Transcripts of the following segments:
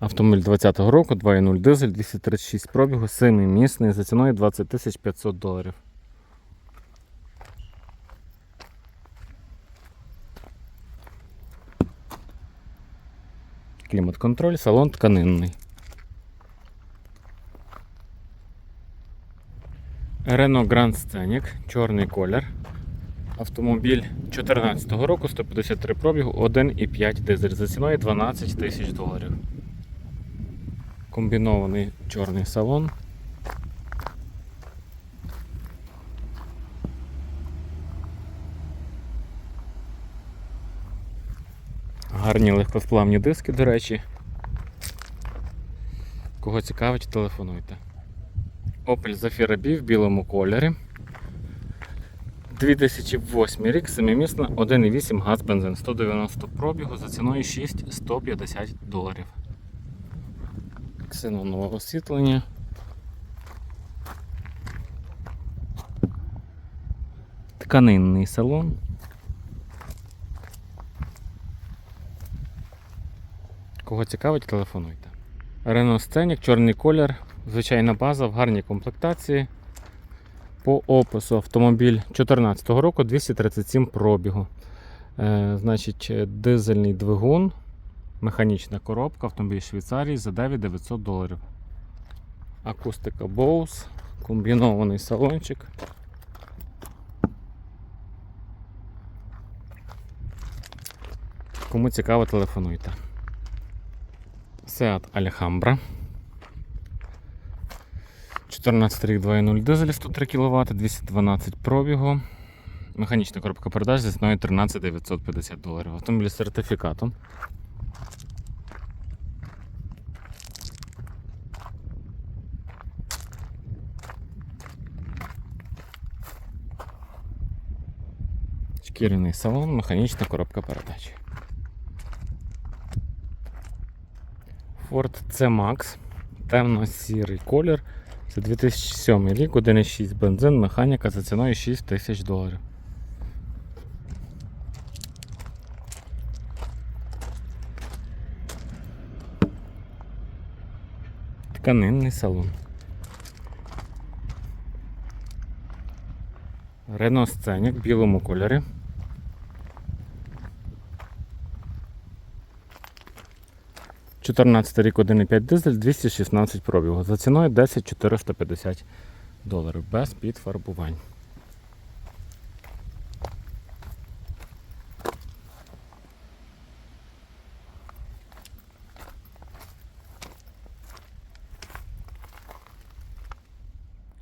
Автомобіль 20-го року, 2.0 дизель, 236 пробігу, 7-місний за ціною 20 тисяч 500 доларів. Клімат-контроль, салон тканинний. Renault Grand Scenic, чорний колір. Автомобіль 2014 року, 153 пробігу, 1,5 дизель за ціною 12 тисяч доларів. Комбінований чорний салон. Гарні легкосплавні диски, до речі. Кого цікавить, телефонуйте. Opel Zafira B в білому кольорі. 2008 рік, 7-місна, 1,8 газ бензин, 190 пробігу за ціною 6,150 доларів. Ксенонове освітлення. Тканинний салон. Кого цікавить, телефонуйте. Renault Scenic, чорний колір, звичайна база в гарній комплектації. По опису автомобіль 2014 року 237 пробігу. Е, значить, дизельний двигун, механічна коробка, автомобіль Швейцарії за 9900 доларів. Акустика Bose, комбінований салончик. Кому цікаво, телефонуйте. Seat Alhambra. 14 рік 2.0 дизель 103 кВт, 212 пробігу. Механічна коробка передач зі ціною 13 950 доларів. Автомобіль з сертифікатом. Шкіряний салон, механічна коробка передач. Ford C-Max, темно-сірий колір. Це 2007 рік, 1,6 бензин, механіка за ціною 6 тисяч доларів. Тканинний салон. Renault Scenic в білому кольорі. Чотирнадцятий рік 1,5 дизель 216 пробігу. За ціною 10 450 доларів без підфарбувань.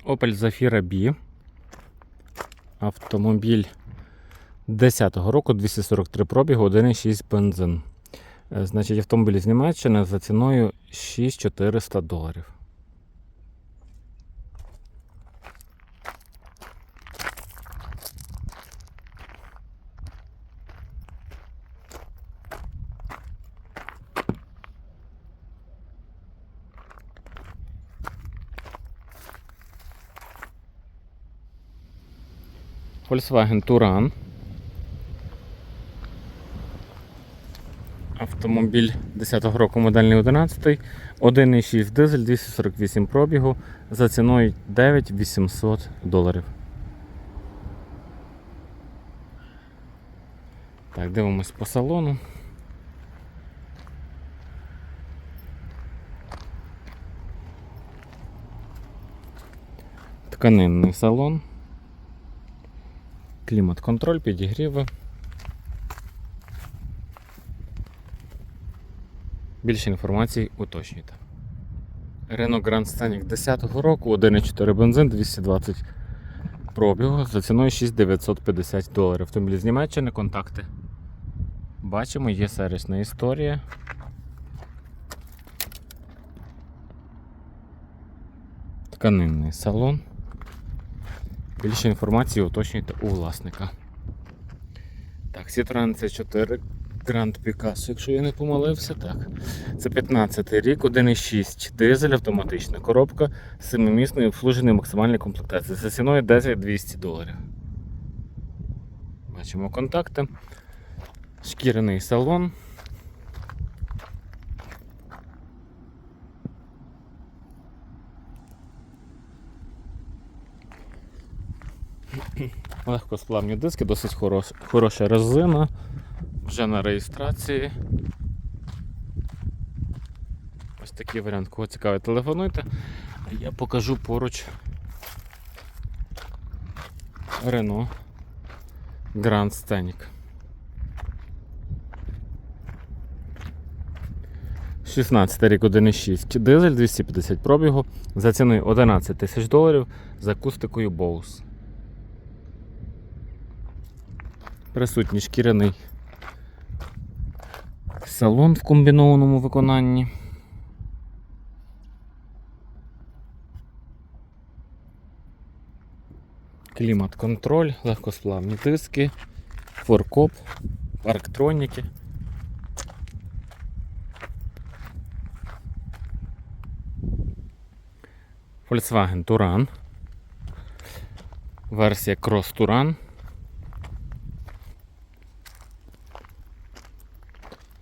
Opel Zafira B. Автомобіль 10-го року 243 пробігу, 1,6 бензин. Е, Значить, автомобіль з Німеччини за ціною 6400 доларів. Volkswagen Туран. Автомобіль 10-го року модельний 11 1,6 дизель 248 пробігу за ціною 9800 доларів. Так, дивимось по салону. Тканинний салон. Клімат-контроль, підігріви. Більше інформації уточнюйте. Renault Grand Scenic 10-го року, 1,4 бензин, 220 пробігу за ціною 6950 доларів. Автомобіль з Німеччини, контакти. Бачимо, є сервісна історія. Тканинний салон. Більше інформації уточнюйте у власника. Так, Citroen C4 Grand Picasso, якщо я не помилився, так. Це 15 рік, 1,6 дизель, автоматична коробка, 7-місної обслуженої максимальної комплектації. За ціною 10 200 доларів. Бачимо контакти. Шкіряний салон. Легкосплавні диски, досить хорош, хороша резина. Вже на реєстрації. Ось такий варіант. Кого цікавить, телефонуйте. Я покажу поруч Renault Grand Scenic. 16 рік 1,6 дизель 250 пробігу за ціною 11 тисяч доларів з акустикою Bose. Присутній шкіряний салон в комбінованому виконанні. Клімат-контроль, легкосплавні диски, форкоп, парктроніки. Volkswagen Touran. Версія Cross Touran.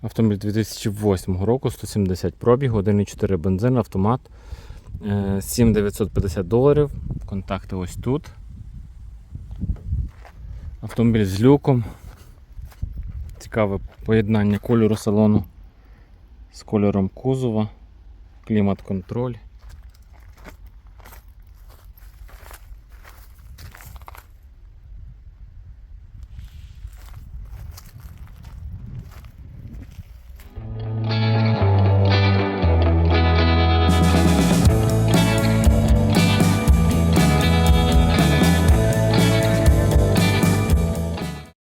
Автомобіль 2008 року, 170 пробіг, 1,4 бензин, автомат. е, 7950 доларів. Контакти ось тут. Автомобіль з люком. Цікаве поєднання кольору салону з кольором кузова, клімат-контроль.